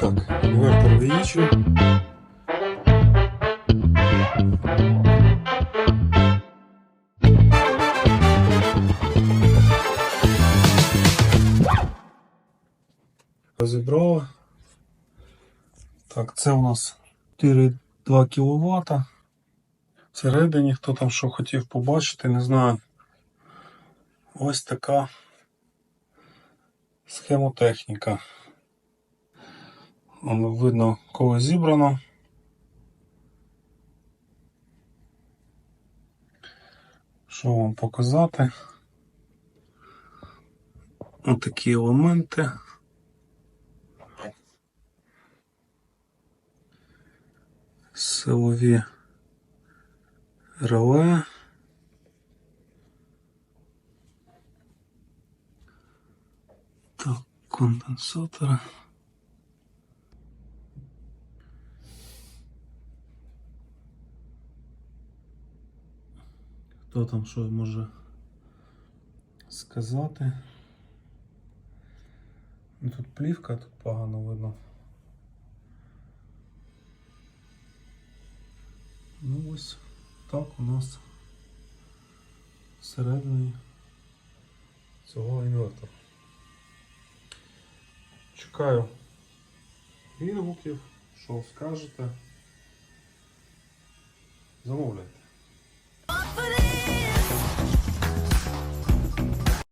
Так, інвертор виїчив. Розібрали. Так, це у нас 4,2 кВт. Всередині, хто там що хотів побачити, не знаю. Ось така схемотехніка. Видно, коли зібрано. Що вам показати? Отакі елементи. Силові реле. Так, конденсатори. Хто там що може сказати? Ну, Тут плівка, тут погано видно. Ну ось так у нас всередині цього інвертора. Чекаю відгуків, що скажете. Замовляйте.